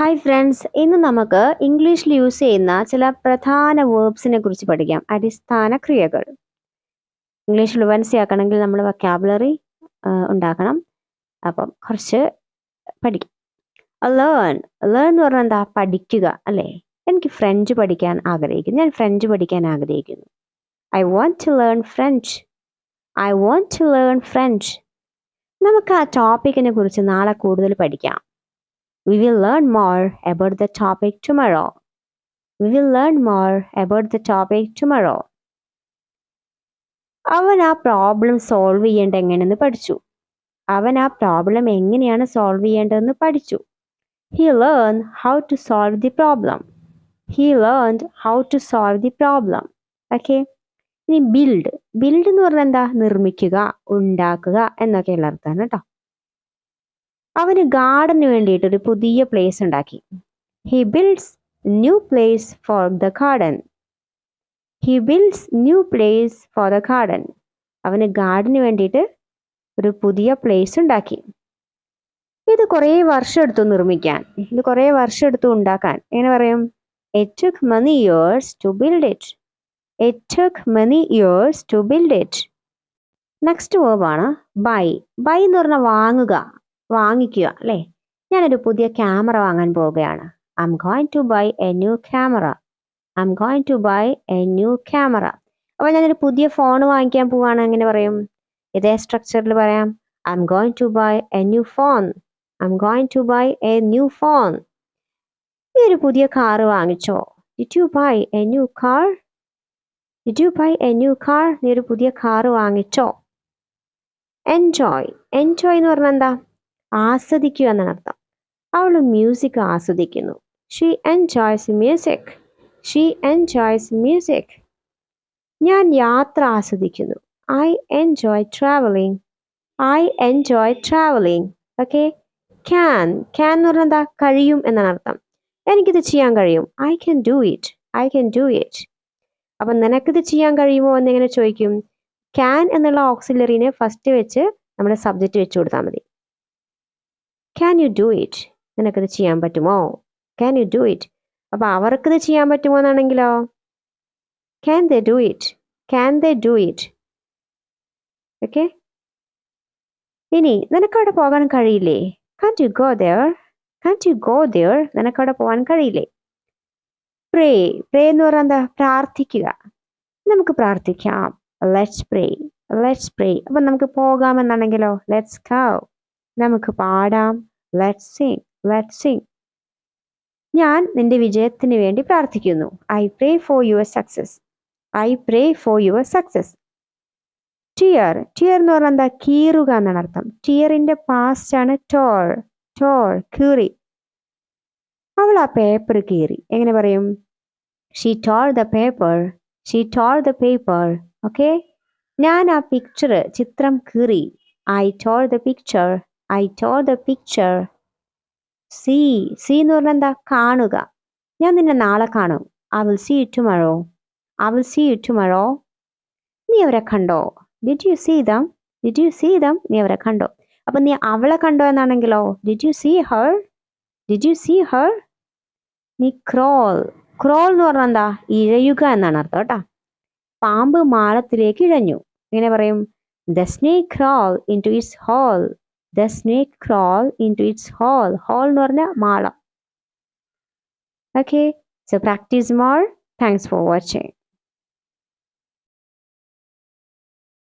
Hi friends ഇന്ന് നമുക്ക് ഇംഗ്ലീഷിൽ യൂസ് ചെയ്യുന്ന ചില പ്രധാന വേർബ്സിനെ കുറിച്ച് പഠിക്കാം. അടിസ്ഥാന ക്രിയകൾ. ഇംഗ്ലീഷ് ഫ്ലുവൻസി ആക്കണമെങ്കിൽ നമ്മൾ വൊക്കാബുലറി ഉണ്ടാക്കണം. അപ്പം കുറച്ച് പഠിക്കാം. ലേൺ ലേൺ എന്ന് പറഞ്ഞാൽ എന്താ? പഠിക്കുക അല്ലേ? എനിക്ക് ഫ്രഞ്ച് പഠിക്കാൻ ആഗ്രഹിക്കുന്നു. ഞാൻ ഫ്രഞ്ച് പഠിക്കാൻ ആഗ്രഹിക്കുന്നു. I want to learn French I want to learn French നമുക്ക് ആ ടോപ്പിക്കിനെ കുറിച്ച് നാളെ കൂടുതൽ പഠിക്കാം. We will learn more about the topic tomorrow we will learn more about the topic tomorrow അവൻ ആ പ്രോബ്ലം സോൾവ് ചെയ്യേണ്ട എങ്ങനെയെന്ന് പഠിച്ചു. അവൻ ആ പ്രോബ്ലം എങ്ങനെയാണ് സോൾവ് ചെയ്യേണ്ടതെന്ന് പഠിച്ചു. He learn how to solve the problem he learn how to solve the problem okay ഇനി ബിൽഡ് ബിൽഡ് എന്ന് പറഞ്ഞാൽ എന്താ? നിർമ്മിക്കുക ഉണ്ടാക്കുക എന്നൊക്കെയുള്ള അർത്ഥമാണ് കേട്ടോ. അവന് ഗാർഡന് വേണ്ടിയിട്ട് ഒരു പുതിയ പ്ലേസ് ഉണ്ടാക്കി. He builds new place for the garden he builds new place for the garden അവന് ഗാർഡന് വേണ്ടിയിട്ട് ഒരു പുതിയ പ്ലേസ് ഉണ്ടാക്കി. ഇത് കുറേ വർഷം എടുത്തു നിർമ്മിക്കാൻ. ഇത് കുറേ വർഷം എടുത്തു ഉണ്ടാക്കാൻ. എങ്ങനെ പറയും? It many years to build it it many years to build it next വേർബാണ് buy buy എന്ന് പറഞ്ഞാൽ വാങ്ങുക വാങ്ങിക്കുക അല്ലേ? ഞാനൊരു പുതിയ ക്യാമറ വാങ്ങാൻ പോവുകയാണ്. I'm going to buy a new camera I'm going to buy a new camera അപ്പോൾ ഞാനൊരു പുതിയ ഫോൺ വാങ്ങിക്കാൻ പോവാണ് എങ്ങനെ പറയും? ഇതേ സ്ട്രക്ചറിൽ പറയാം. I'm going to buy a new phone I'm going to buy a new phone നീ ഒരു പുതിയ കാറ് വാങ്ങിച്ചോ. Did you buy a new car did you buy a new car നീ ഒരു പുതിയ കാറ് വാങ്ങിച്ചോ. എൻജോയ് എൻജോയ് എന്ന് പറഞ്ഞാൽ എന്താ? ആസ്വദിക്കുക എന്നാണ് അർത്ഥം. അവൾ മ്യൂസിക് ആസ്വദിക്കുന്നു. She enjoys music she enjoys music ഞാൻ യാത്ര ആസ്വദിക്കുന്നു. I enjoy traveling. I enjoy traveling. Okay can can എന്ന് പറഞ്ഞാൽ എന്താ? കഴിയും എന്നാണ് അർത്ഥം. എനിക്കിത് ചെയ്യാൻ കഴിയും. I can do it I can do it അപ്പം നിനക്കിത് ചെയ്യാൻ കഴിയുമോ എന്നെങ്ങനെ ചോദിക്കും. ക്യാൻ എന്നുള്ള ഓക്സിലറിനെ ഫസ്റ്റ് വെച്ച് നമ്മുടെ സബ്ജക്റ്റ് വെച്ച് കൊടുത്താൽ മതി. ക്യാൻ യു ഡു ഇറ്റ് നിനക്കിത് ചെയ്യാൻ പറ്റുമോ? ക്യാൻ യു ഡു ഇറ്റ് അപ്പോൾ അവർക്കിത് ചെയ്യാൻ പറ്റുമോ എന്നാണെങ്കിലോ? Can they do it can they do it okay ഇനി നിനക്കവിടെ പോകാൻ കഴിയില്ലേ? Can you go there can you go there നിനക്കവിടെ പോകാൻ കഴിയില്ലേ? പ്രേ പ്രേ എന്ന് പറഞ്ഞാൽ എന്താ? പ്രാർത്ഥിക്കുക. നമുക്ക് പ്രാർത്ഥിക്കാം. ലെറ്റ്സ് പ്രേ ലെറ്റ്സ് പ്രേ അപ്പം നമുക്ക് പോകാമെന്നാണെങ്കിലോ ലെറ്റ്സ് ഗോ നമുക്ക് പാടാം. ലെറ്റ് സിങ് ലെറ്റ് സിങ് ഞാൻ നിന്റെ വിജയത്തിന് വേണ്ടി പ്രാർത്ഥിക്കുന്നു. I pray for your success I pray for your success tear tear എന്ന് പറഞ്ഞാൽ എന്താ? കീറുക എന്നാണ് അർത്ഥം. ടിയറിന്റെ പാസ്റ്റ് ആണ് ടോൾ ടോൾ കീറി. അവൾ ആ പേപ്പർ കീറി. എങ്ങനെ പറയും? She tore the paper she tore the paper okay ഞാൻ ആ പിക്ചർ ചിത്രം കീറി. I tore the picture I tore the picture see see എന്ന് പറഞ്ഞാൽ എന്താ? കാണുക. ഞാൻ നിന്നെ നാളെ കാണും. I will see it മഴോ I will see it മഴോ നീ അവരെ കണ്ടോ? Did you see them did you see them നീ അവരെ കണ്ടോ? അപ്പം നീ അവളെ കണ്ടോ എന്നാണെങ്കിലോ did you see her did you see her നീ ക്രോൾ ക്രോൾ എന്ന് പറഞ്ഞാൽ എന്താ? ഇഴയുക എന്നാണ് അർത്ഥം കേട്ടോ. പാമ്പ് മാളത്തിലേക്ക് ഇഴഞ്ഞു. ഇങ്ങനെ പറയും? The snake crawl into its hole the snake crawl into its hole hole എന്ന് പറഞ്ഞാൽ മാളം. Okay so practice more thanks for watching